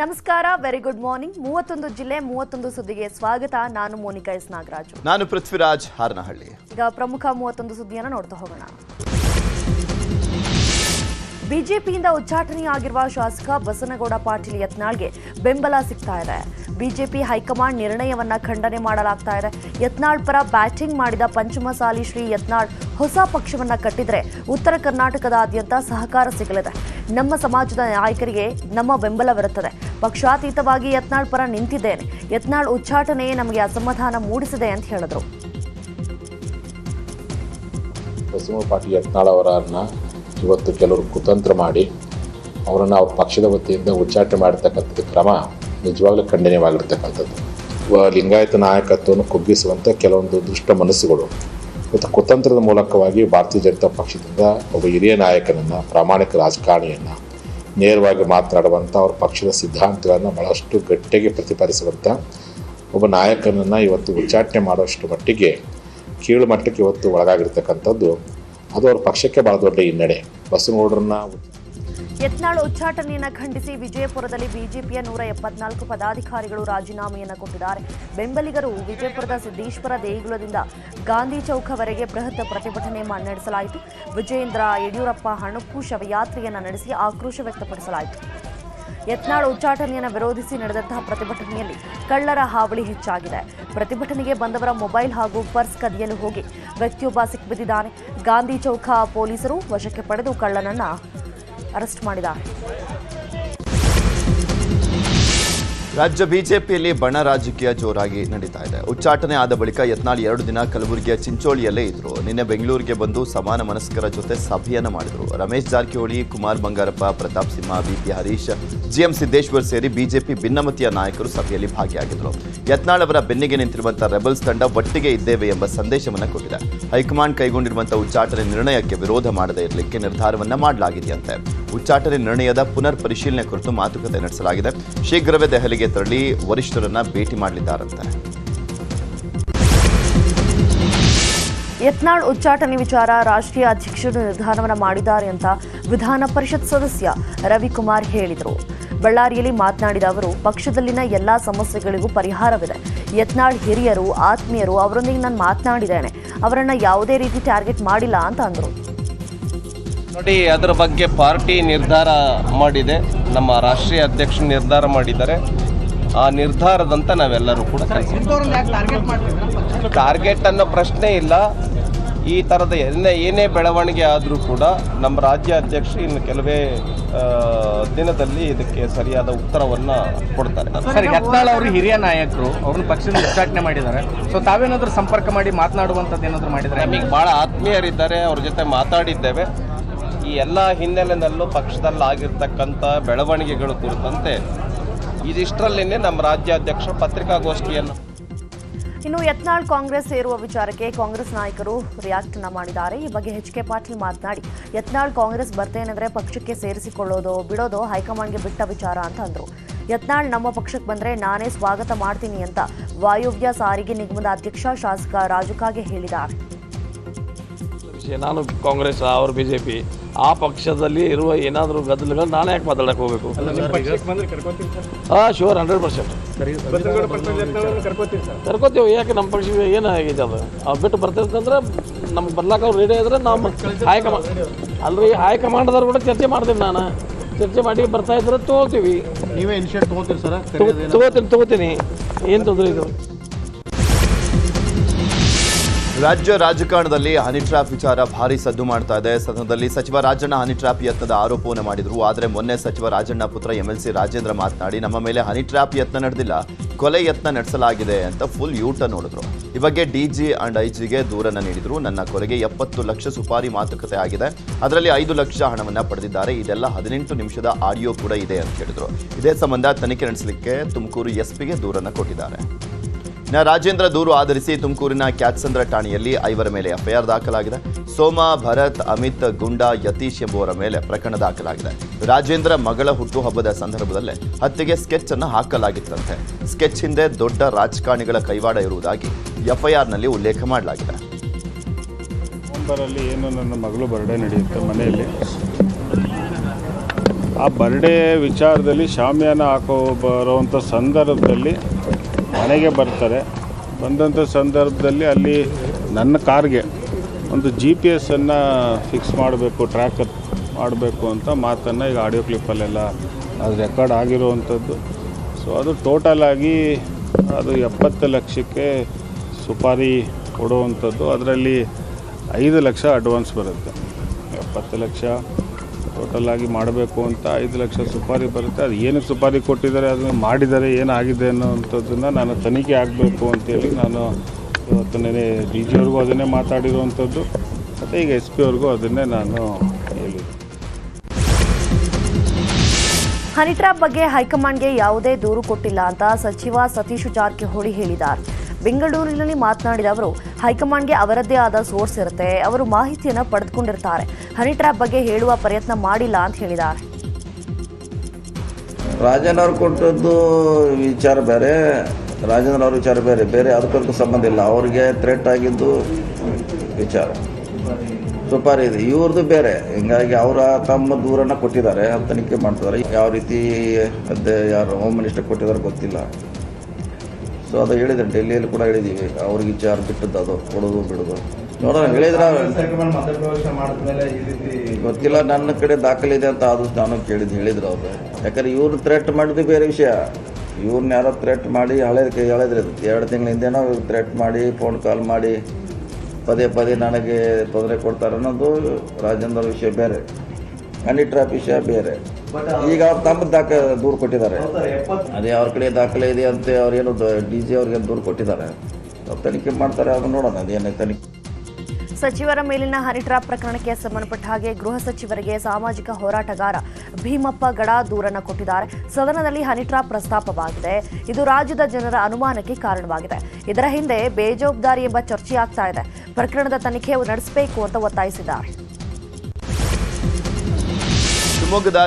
ನಮಸ್ಕಾರ very good morning ಮೂವತ್ತೊಂದು ಜಿಲ್ಲೆ ಮೂವತ್ತೊಂದು ಸುದ್ದಿಗೆ ಸ್ವಾಗತ. ನಾನು ಮೋನಿಕಾ ಎಸ್ ನಾಗರಾಜು. ನಾನು ಪೃಥ್ವಿರಾಜ್ ಹಾರನಹಳ್ಳಿ. ಈಗ ಪ್ರಮುಖ ಮೂವತ್ತೊಂದು ಸುದ್ದಿಯನ್ನು ನೋಡ್ತಾ ಹೋಗೋಣ. ಬಿಜೆಪಿಯಿಂದ ಉಚ್ಚಾಟನೆಯಾಗಿರುವ ಶಾಸಕ ಬಸನಗೌಡ ಪಾಟೀಲ್ ಯತ್ನಾಳ್ಗೆ ಬೆಂಬಲ ಸಿಗ್ತಾ ಇದೆ. ಬಿಜೆಪಿ ಹೈಕಮಾಂಡ್ ನಿರ್ಣಯವನ್ನ ಖಂಡನೆ ಮಾಡಲಾಗ್ತಾ ಇದೆ. ಯತ್ನಾಳ್ ಪರ ಬ್ಯಾಟಿಂಗ್ ಮಾಡಿದ ಪಂಚಮಸಾಲಿ ಶ್ರೀ ಯತ್ನಾಳ್ ಹೊಸ ಪಕ್ಷವನ್ನ ಕಟ್ಟಿದ್ರೆ ಉತ್ತರ ಕರ್ನಾಟಕದಾದ್ಯಂತ ಸಹಕಾರ ಸಿಗಲಿದೆ. ನಮ್ಮ ಸಮಾಜದ ನಾಯಕರಿಗೆ ನಮ್ಮ ಬೆಂಬಲವಿರುತ್ತದೆ. ಪಕ್ಷಾತೀತವಾಗಿ ಯತ್ನಾಳ್ ಪರ ನಿಂತಿದ್ದೇನೆ. ಯತ್ನಾಳ್ ಉಚ್ಚಾಟನೆ ನಮಗೆ ಅಸಮಾಧಾನ ಮೂಡಿಸಿದೆ ಅಂತ ಹೇಳಿದ್ರು. ಬಸವ ಪಾಟೀಲ್ ಯತ್ನಾಳ್ ಅವರನ್ನ ಇವತ್ತು ಕೆಲವರು ಕುತಂತ್ರ ಮಾಡಿ, ಅವರನ್ನು ಅವ್ರ ಪಕ್ಷದ ವತಿಯಿಂದ ಉಚ್ಚಾಟನೆ ಮಾಡಿರ್ತಕ್ಕಂಥದ್ದು ಕ್ರಮ ನಿಜವಾಗ್ಲೂ ಖಂಡನೀಯವಾಗಿರ್ತಕ್ಕಂಥದ್ದು. ಲಿಂಗಾಯತ ನಾಯಕತ್ವವನ್ನು ಕುಗ್ಗಿಸುವಂತ ಕೆಲವೊಂದು ದುಷ್ಟ ಮನಸ್ಸುಗಳು ಮತ್ತು ಕುತಂತ್ರದ ಮೂಲಕವಾಗಿ ಭಾರತೀಯ ಜನತಾ ಪಕ್ಷದಿಂದ ಒಬ್ಬ ಹಿರಿಯ ನಾಯಕನನ್ನು, ಪ್ರಾಮಾಣಿಕ ರಾಜಕಾರಣಿಯನ್ನು ನೇರವಾಗಿ ಮಾತನಾಡುವಂಥ ಅವ್ರ ಪಕ್ಷದ ಸಿದ್ಧಾಂತಗಳನ್ನು ಭಾಳಷ್ಟು ಗಟ್ಟಿಗೆ ಪ್ರತಿಪಾದಿಸುವಂಥ ಒಬ್ಬ ನಾಯಕನನ್ನು ಇವತ್ತು ಉಚ್ಚಾಟನೆ ಮಾಡುವಷ್ಟು ಮಟ್ಟಿಗೆ ಕೀಳು ಮಟ್ಟಕ್ಕೆ ಇವತ್ತು ಒಳಗಾಗಿರ್ತಕ್ಕಂಥದ್ದು ಅದು ಅವ್ರ ಪಕ್ಷಕ್ಕೆ ಭಾಳ ದೊಡ್ಡ ಹಿನ್ನಡೆ. ಬಸನಗೌಡರನ್ನ ಯತ್ನಾಳ್ ಉಚ್ಚಾಟನೆಯನ್ನು ಖಂಡಿಸಿ ವಿಜಯಪುರದಲ್ಲಿ ಬಿಜೆಪಿಯ ನೂರ ಎಪ್ಪತ್ನಾಲ್ಕು ಪದಾಧಿಕಾರಿಗಳು ರಾಜೀನಾಮೆಯನ್ನು ಕೊಟ್ಟಿದ್ದಾರೆ. ಬೆಂಬಲಿಗರು ವಿಜಯಪುರದ ಸಿದ್ದೇಶ್ವರ ದೇಗುಲದಿಂದ ಗಾಂಧಿ ಚೌಕವರೆಗೆ ಬೃಹತ್ ಪ್ರತಿಭಟನೆ ನಡೆಸಲಾಯಿತು. ವಿಜಯೇಂದ್ರ ಯಡಿಯೂರಪ್ಪ ಹಣಕ್ಕೂ ಶವಯಾತ್ರೆಯನ್ನು ನಡೆಸಿ ಆಕ್ರೋಶ ವ್ಯಕ್ತಪಡಿಸಲಾಯಿತು. ಯತ್ನಾಳ್ ಉಚ್ಚಾಟನೆಯನ್ನು ವಿರೋಧಿಸಿ ನಡೆದಂತಹ ಪ್ರತಿಭಟನೆಯಲ್ಲಿ ಕಳ್ಳರ ಹಾವಳಿ ಹೆಚ್ಚಾಗಿದೆ. ಪ್ರತಿಭಟನೆಗೆ ಬಂದವರ ಮೊಬೈಲ್ ಹಾಗೂ ಪರ್ಸ್ ಕದಿಯಲು ಹೋಗಿ ವ್ಯಕ್ತಿಯೊಬ್ಬ ಸಿಕ್ಕಿಬಿದ್ದಿದ್ದಾನೆ ಗಾಂಧಿ ಚೌಕ ಪೊಲೀಸರು ವಶಕ್ಕೆ ಪಡೆದು ಕಳ್ಳನನ್ನ ಅರೆಸ್ಟ್ ಮಾಡಿದ್ದಾರೆ. ರಾಜ್ಯ ಬಿಜೆಪಿಯಲ್ಲಿ ಬಣ ರಾಜಕೀಯ ಜೋರಾಗಿ ನಡೀತಾ ಇದೆ. ಉಚ್ಚಾಟನೆ ಆದ ಬಳಿಕ ಯತ್ನಾಳ್ ಎರಡು ದಿನ ಕಲಬುರಗಿಯ ಚಿಂಚೋಳಿಯಲ್ಲೇ ಇದ್ರು. ನಿನ್ನೆ ಬೆಂಗಳೂರಿಗೆ ಬಂದು ಸಮಾನ ಮನಸ್ಕರ ಜೊತೆ ಸಭೆಯನ್ನ ಮಾಡಿದರು. ರಮೇಶ್ ಜಾರಕಿಹೊಳಿ, ಕುಮಾರ್ ಬಂಗಾರಪ್ಪ, ಪ್ರತಾಪ್ ಸಿಂಹ ಬಿಪಿ ಹರೀಶ್ ಜಿಎಂ ಸಿದ್ದೇಶ್ವರ್ ಸೇರಿ ಬಿಜೆಪಿ ಭಿನ್ನಮತೀಯ ನಾಯಕರು ಸಭೆಯಲ್ಲಿ ಭಾಗಿಯಾಗಿದ್ದರು. ಯತ್ನಾಳ್ ಅವರ ಬೆನ್ನಿಗೆ ನಿಂತಿರುವಂತಹ ರೆಬಲ್ಸ್ ತಂಡ ಒಟ್ಟಿಗೆ ಇದ್ದೇವೆ ಎಂಬ ಸಂದೇಶವನ್ನು ಕೊಟ್ಟಿದೆ. ಹೈಕಮಾಂಡ್ ಕೈಗೊಂಡಿರುವಂತಹ ಉಚ್ಚಾಟನೆ ನಿರ್ಣಯಕ್ಕೆ ವಿರೋಧ ಮಾಡದೇ ಇರಲಿಕ್ಕೆ ನಿರ್ಧಾರವನ್ನ ಮಾಡಲಾಗಿದೆಯಂತೆ. ಉಚ್ಚಾಟನೆ ನಿರ್ಣಯದ ಪುನರ್ ಪರಿಶೀಲನೆ ಕುರಿತು ಮಾತುಕತೆ ನಡೆಸಲಾಗಿದೆ. ಶೀಘ್ರವೇ ದೆಹಲಿಗೆ ತೆರಳಿ ವರಿಷ್ಠರನ್ನ ಭೇಟಿ ಮಾಡಲಿದ್ದಾರಂತೆ. ಯತ್ನಾಳ್ ಉಚ್ಚಾಟನೆ ವಿಚಾರ ರಾಷ್ಟ್ರೀಯ ಅಧ್ಯಕ್ಷರು ನಿರ್ಧಾರವನ್ನು ಮಾಡಿದ್ದಾರೆ ಅಂತ ವಿಧಾನ ಪರಿಷತ್ ಸದಸ್ಯ ರವಿಕುಮಾರ್ ಹೇಳಿದರು. ಬಳ್ಳಾರಿಯಲ್ಲಿ ಮಾತನಾಡಿದ ಅವರು ಪಕ್ಷದಲ್ಲಿನ ಎಲ್ಲಾ ಸಮಸ್ಯೆಗಳಿಗೂ ಪರಿಹಾರವಿದೆ. ಯತ್ನಾಳ್ ಹಿರಿಯರು ಆತ್ಮೀಯರು ಅವರೊಂದಿಗೆ ನಾನು ಮಾತನಾಡಿದ್ದೇನೆ. ಅವರನ್ನ ಯಾವುದೇ ರೀತಿ ಟಾರ್ಗೆಟ್ ಮಾಡಿಲ್ಲ ಅಂತ ಅಂದರು. ನೋಡಿ ಅದರ ಬಗ್ಗೆ ಪಾರ್ಟಿ ನಿರ್ಧಾರ ಮಾಡಿದೆ. ನಮ್ಮ ರಾಷ್ಟ್ರೀಯ ಅಧ್ಯಕ್ಷ ನಿರ್ಧಾರ ಮಾಡಿದ್ದಾರೆ. ಆ ನಿರ್ಧಾರದಂತ ನಾವೆಲ್ಲರೂ ಕೂಡ ಟಾರ್ಗೆಟ್ ಅನ್ನೋ ಪ್ರಶ್ನೆ ಇಲ್ಲ. ಈ ಥರದ ಎಲ್ಲ ಏನೇ ಬೆಳವಣಿಗೆ ಆದರೂ ಕೂಡ ನಮ್ಮ ರಾಜ್ಯ ಅಧ್ಯಕ್ಷ ಇನ್ನು ಕೆಲವೇ ದಿನದಲ್ಲಿ ಇದಕ್ಕೆ ಸರಿಯಾದ ಉತ್ತರವನ್ನು ಕೊಡ್ತಾರೆ. ಸರಿ ಯತ್ನಾಳ್ ಅವರು ಹಿರಿಯ ನಾಯಕರು ಅವ್ರನ್ನ ಪಕ್ಷದಿಂದ ಉಚ್ಚಾಟನೆ ಮಾಡಿದ್ದಾರೆ. ಸೊ ತಾವೇನಾದರೂ ಸಂಪರ್ಕ ಮಾಡಿ ಮಾತನಾಡುವಂಥದ್ದು ಏನಾದರೂ ಮಾಡಿದ್ದಾರೆ ನಮಗೆ ಭಾಳ ಆತ್ಮೀಯರಿದ್ದಾರೆ ಅವ್ರ ಜೊತೆ ಮಾತಾಡಿದ್ದೇವೆ. ಈ ಎಲ್ಲ ಹಿನ್ನೆಲೆಯಲ್ಲೂ ಪಕ್ಷದಲ್ಲಿ ಆಗಿರ್ತಕ್ಕಂಥ ಬೆಳವಣಿಗೆಗಳು ಕುರಿತಂತೆ ಇದಿಷ್ಟರಲ್ಲಿನೇ ನಮ್ಮ ರಾಜ್ಯಾಧ್ಯಕ್ಷರು ಪತ್ರಿಕಾಗೋಷ್ಠಿಯನ್ನು ಇನ್ನು ಯತ್ನಾಳ್ ಕಾಂಗ್ರೆಸ್ ಸೇರುವ ವಿಚಾರಕ್ಕೆ ಕಾಂಗ್ರೆಸ್ ನಾಯಕರು ರಿಯಾಕ್ಟ್ ಮಾಡಿದ್ದಾರೆ. ಈ ಬಗ್ಗೆ ಎಚ್ ಕೆ ಪಾಟೀಲ್ ಮಾತನಾಡಿ, ಯತ್ನಾಳ್ ಕಾಂಗ್ರೆಸ್ ಬರ್ತೇನೆಂದ್ರೆ ಪಕ್ಷಕ್ಕೆ ಸೇರಿಸಿಕೊಳ್ಳೋದು, ಬಿಡೋದು ಹೈಕಮಾಂಡ್ಗೆ ಬಿಟ್ಟ ವಿಚಾರ ಅಂತ ಅಂದರು. ಯತ್ನಾಳ್ ನಮ್ಮ ಪಕ್ಷಕ್ಕೆ ಬಂದ್ರೆ ನಾನೇ ಸ್ವಾಗತ ಮಾಡ್ತೀನಿ ಅಂತ ವಾಯುವ್ಯ ಸಾರಿಗೆ ನಿಗಮದ ಅಧ್ಯಕ್ಷ ಶಾಸಕ ರಾಜುಕಾಗೆ ಹೇಳಿದ ನಾನು ಕಾಂಗ್ರೆಸ್, ಅವರು ಬಿಜೆಪಿ. ಆ ಪಕ್ಷದಲ್ಲಿ ಇರುವ ಏನಾದರೂ ಗದ್ದಲಗಳು ನಾನು ಯಾಕೆ ಮಾತಾಡಕ್ಕೆ ಹೋಗಬೇಕು? ಹಾಂ ಶೋರ್ ಹಂಡ್ರೆಡ್ ಪರ್ಸೆಂಟ್ ಕರ್ಕೋತೀವಿ ಯಾಕೆ ನಮ್ಮ ಪಕ್ಷ ಏನಾಗಿದೆ ಅದು? ಅವ್ರು ಬಿಟ್ಟು ಬರ್ತಿರ್ತಂದ್ರೆ ನಮ್ಗೆ ಬರ್ಲಾಕ ಅವ್ರು ರೆಡಿ ಇದ್ರೆ ನಮ್ಮ ಹೈಕಮಾಂಡ್ ಅಲ್ರಿ ಹೈಕಮಾಂಡ್ದವ್ರು ಕೂಡ ಚರ್ಚೆ ಮಾಡ್ತೀನಿ ನಾನು. ಚರ್ಚೆ ಮಾಡಿ ಬರ್ತಾ ಇದ್ರೆ ತಗೋತೀವಿ. ನೀವೇ ಇನಿಷಿಯೇಟ್ ತೊಗೋತೀರಿ ಸರ್? ತಗೋತೀನಿ ತಗೋತೀನಿ. ಏನು ತೊಂದರೆ ಇದು? ರಾಜ್ಯ ರಾಜಕಾರಣದಲ್ಲಿ ಹನಿ ಟ್ರ್ಯಾಪ್ ವಿಚಾರ ಭಾರಿ ಸದ್ದು ಮಾಡ್ತಾ ಇದೆ. ಸದನದಲ್ಲಿ ಸಚಿವ ರಾಜಣ್ಣ ಹನಿ ಟ್ರ್ಯಾಪ್ ಯತ್ನದ ಆರೋಪವನ್ನು ಮಾಡಿದರು. ಆದರೆ ಮೊನ್ನೆ ಸಚಿವ ರಾಜಣ್ಣ ಪುತ್ರ ಎಂಎಲ್ಸಿ ರಾಜೇಂದ್ರ ಮಾತನಾಡಿ, ನಮ್ಮ ಮೇಲೆ ಹನಿ ಟ್ರ್ಯಾಪ್ ಯತ್ನ ನಡೆದಿಲ್ಲ, ಕೊಲೆ ಯತ್ನ ನಡೆಸಲಾಗಿದೆ ಅಂತ ಫುಲ್ ಯೂಟ ನೋಡಿದ್ರು ಈ ಬಗ್ಗೆ ಡಿಜಿ ಅಂಡ್ ಐಜಿಗೆ ದೂರನ್ನು ನೀಡಿದ್ರು. ನನ್ನ ಕೊಲೆಗೆ ಎಪ್ಪತ್ತು ಲಕ್ಷ ಸುಪಾರಿ ಮಾತುಕತೆ ಆಗಿದೆ. ಅದರಲ್ಲಿ ಐದು ಲಕ್ಷ ಹಣವನ್ನು ಪಡೆದಿದ್ದಾರೆ. ಇದೆಲ್ಲ ಹದಿನೆಂಟು ನಿಮಿಷದ ಆಡಿಯೋ ಕೂಡ ಇದೆ ಅಂತ ಹೇಳಿದ್ರು ಇದೇ ಸಂಬಂಧ ತನಿಖೆ ನಡೆಸಲಿಕ್ಕೆ ತುಮಕೂರು ಎಸ್ಪಿಗೆ ದೂರನ್ನು ಕೊಟ್ಟಿದ್ದಾರೆ. ಇನ್ನು ರಾಜೇಂದ್ರ ದೂರು ಆಧರಿಸಿ ತುಮಕೂರಿನ ಕ್ಯಾತ್ಸಂದ್ರ ಠಾಣೆಯಲ್ಲಿ ಐವರ ಮೇಲೆ ಎಫ್ಐಆರ್ ದಾಖಲಾಗಿದೆ. ಸೋಮ, ಭರತ್, ಅಮಿತ್, ಗುಂಡಾ, ಯತೀಶ್ ಎಂಬುವರ ಮೇಲೆ ಪ್ರಕರಣ ದಾಖಲಾಗಿದೆ. ರಾಜೇಂದ್ರ ಮಗಳ ಹುಟ್ಟುಹಬ್ಬದ ಸಂದರ್ಭದಲ್ಲೇ ಹತ್ಯೆಗೆ ಸ್ಕೆಚ್ ಅನ್ನು ಹಾಕಲಾಗಿತ್ತಂತೆ. ಸ್ಕೆಚ್ ಹಿಂದೆ ದೊಡ್ಡ ರಾಜಕಾರಣಿಗಳ ಕೈವಾಡ ಇರುವುದಾಗಿ ಎಫ್ಐಆರ್ನಲ್ಲಿ ಉಲ್ಲೇಖ ಮಾಡಲಾಗಿದೆ. ಏನು ನನ್ನ ಮಗಳು ಬರ್ಡೇ ನಡೆಯುತ್ತೆ ಮನೆಯಲ್ಲಿ? ಆ ಬರ್ಡೇ ವಿಚಾರದಲ್ಲಿ ಶಾಮಿಯಾನ ಹಾಕೋ ಬರುವಂಥ ಸಂದರ್ಭದಲ್ಲಿ ಮನೆಗೆ ಬರ್ತಾರೆ. ಬಂದಂಥ ಸಂದರ್ಭದಲ್ಲಿ ಅಲ್ಲಿ ನನ್ನ ಕಾರ್ಗೆ ಒಂದು ಜಿ ಪಿ ಎಸ್ಸನ್ನು ಫಿಕ್ಸ್ ಮಾಡಬೇಕು ಟ್ರ್ಯಾಕ್ ಮಾಡಬೇಕು ಅಂತ ಮಾತನ್ನು ಈಗ ಆಡಿಯೋ ಕ್ಲಿಪ್ಪಲ್ಲೆಲ್ಲ ಅದು ರೆಕಾರ್ಡ್ ಆಗಿರುವಂಥದ್ದು ಸೊ ಅದು ಟೋಟಲ್ ಆಗಿ ಅದು ಎಪ್ಪತ್ತು ಲಕ್ಷಕ್ಕೆ ಸುಪಾರಿ ಕೊಡುವಂಥದ್ದು ಅದರಲ್ಲಿ ಐದು ಲಕ್ಷ ಅಡ್ವಾನ್ಸ್ ಬರುತ್ತೆ. ಎಪ್ಪತ್ತು ಲಕ್ಷ ಟೋಟಲ್ ಆಗಿ ಮಾಡಬೇಕು ಅಂತ ಐದು ಲಕ್ಷ ಸುಪಾರಿ ಬರುತ್ತೆ. ಅದು ಏನು ಸುಪಾರಿ ಕೊಟ್ಟಿದ್ದಾರೆ, ಅದನ್ನು ಮಾಡಿದ್ದಾರೆ ಏನಾಗಿದೆ ಅನ್ನೋವಂಥದ್ದನ್ನು ನಾನು ತನಿಖೆ ಆಗಬೇಕು ಅಂತೇಳಿ ನಾನು ಇವತ್ತು ನೆನೆ ಡಿ ಜಿ ಅವ್ರಿಗೂ ಅದನ್ನೇ ಮಾತಾಡಿರುವಂಥದ್ದು. ಮತ್ತು ಈಗ ಎಸ್ ಪಿ ಅವ್ರಿಗೂ ಅದನ್ನೇ ನಾನು ಹೇಳಿದ್ದೆ. ಹನಿ ಬಗ್ಗೆ ಹೈಕಮಾಂಡ್ಗೆ ಯಾವುದೇ ದೂರು ಕೊಟ್ಟಿಲ್ಲ ಅಂತ ಸಚಿವ ಸತೀಶ್ ಜಾರಕಿಹೊಳಿ ಹೇಳಿದ್ದಾರೆ. ಬೆಂಗಳೂರಿನಲ್ಲಿ ಮಾತನಾಡಿದ ಅವರು, ಹೈಕಮಾಂಡ್ಗೆ ಅವರದ್ದೇ ಆದ ಸೋರ್ಸ್ ಇರುತ್ತೆ. ಅವರು ಮಾಹಿತಿಯನ್ನು ಪಡೆದುಕೊಂಡಿರ್ತಾರೆ. ಹನಿ ಟ್ರ್ಯಾಪ್ ಬಗ್ಗೆ ಹೇಳುವ ಪ್ರಯತ್ನ ಮಾಡಿಲ್ಲ ಅಂತ ಹೇಳಿದ್ದಾರೆ. ರಾಜೇಂದ್ರ ಅವ್ರು ಕೊಟ್ಟದ್ದು ವಿಚಾರ ಬೇರೆ ರಾಜೇಂದ್ರ ಅವ್ರ ವಿಚಾರ ಬೇರೆ. ಬೇರೆ ಅದಕ್ಕೂ ಸಂಬಂಧ ಇಲ್ಲ. ಅವ್ರಿಗೆ ಥ್ರೆಟ್ ಆಗಿದ್ದು ವಿಚಾರ. ಸುಪಾರಿ ಇದೆ. ಇವ್ರದ್ದು ಬೇರೆ. ಹಿಂಗಾಗಿ ಅವರ ತಮ್ಮ ದೂರನ್ನ ಕೊಟ್ಟಿದ್ದಾರೆ. ತನಿಖೆ ಮಾಡ್ತಿದ್ದಾರೆ. ಯಾವ ರೀತಿ ಅದೇ ಯಾರು ಹೋಮ್ ಮಿನಿಸ್ಟರ್ ಕೊಟ್ಟಿದ್ದಾರೆ ಗೊತ್ತಿಲ್ಲ. ಸೊ ಅದು ಹೇಳಿದ್ರೆ ಡೆಲ್ಲಿಯಲ್ಲಿ ಕೂಡ ಹೇಳಿದೀವಿ. ಅವ್ರಿಗೆ ಚಾರ್ ಬಿಟ್ಟದ್ದು ಅದು? ಕೊಡೋದು ಬಿಡೋದು. ನೋಡೋಣ ಹೇಳಿದ್ರ ಗೊತ್ತಿಲ್ಲ ನನ್ನ ಕಡೆ ದಾಖಲಿದೆ ಅಂತ ಅದು ನಾನು ಕೇಳಿದ್ದು ಹೇಳಿದ್ರು ಅವರು. ಯಾಕಂದ್ರೆ ಇವ್ರು ಥ್ರೆಟ್ ಮಾಡಿದ್ದು ಬೇರೆ ವಿಷಯ. ಇವ್ರನ್ನ ಯಾರೋ ಥ್ರೆಟ್ ಮಾಡಿ ಹಳೆ ಹೇಳಿದ್ರೆ ಎರಡು ತಿಂಗಳ ಹಿಂದೆನೋ ಥ್ರೆಟ್ ಮಾಡಿ ಫೋನ್ ಕಾಲ್ ಮಾಡಿ ಪದೇ ಪದೇ ನನಗೆ ತೊಂದರೆ ಕೊಡ್ತಾರೆ ಅನ್ನೋದು ರಾಜೇಂದ್ರ ವಿಷಯ ಬೇರೆ. ಹನಿ ಟ್ರಾಪ್ ವಿಷಯ ಬೇರೆ. ಈಗ ಅವ್ರು ತಮ್ಮ ದಾಖ ದೂರು ಕೊಟ್ಟಿದ್ದಾರೆ. ಅದೇ ಅವ್ರ ಕಡೆ ದಾಖಲೆ ಇದೆ ಅಂತ ಅವ್ರೇನು ಡಿ ಜಿ ಅವ್ರಿಗೆ ದೂರು ಕೊಟ್ಟಿದ್ದಾರೆ. ತನಿಖೆ ಮಾಡ್ತಾರೆ ಅದನ್ನ ನೋಡೋಣ ಅದೇನೇ ತನಿಖೆ. ಸಚಿವರ ಮೇಲಿನ ಹನಿ ಟ್ರ್ಯಾಪ್ ಪ್ರಕರಣಕ್ಕೆ ಸಂಬಂಧಪಟ್ಟ ಹಾಗೆ ಗೃಹ ಸಚಿವರಿಗೆ ಸಾಮಾಜಿಕ ಹೋರಾಟಗಾರ ಭೀಮಪ್ಪ ಗಡ ದೂರನ್ನ ಕೊಟ್ಟಿದ್ದಾರೆ. ಸದನದಲ್ಲಿ ಹನಿ ಟ್ರಾಪ್ ಪ್ರಸ್ತಾಪವಾಗಿದೆ. ಇದು ರಾಜ್ಯದ ಜನರ ಅನುಮಾನಕ್ಕೆ ಕಾರಣವಾಗಿದೆ. ಇದರ ಹಿಂದೆ ಬೇಜವಾಬ್ದಾರಿ ಎಂಬ ಚರ್ಚೆ ಆಗ್ತಾ ಇದೆ. ಪ್ರಕರಣದ ತನಿಖೆ ನಡೆಸಬೇಕು ಅಂತ ಒತ್ತಾಯಿಸಿದ್ದಾರೆ. ಶಿವಮೊಗ್ಗದ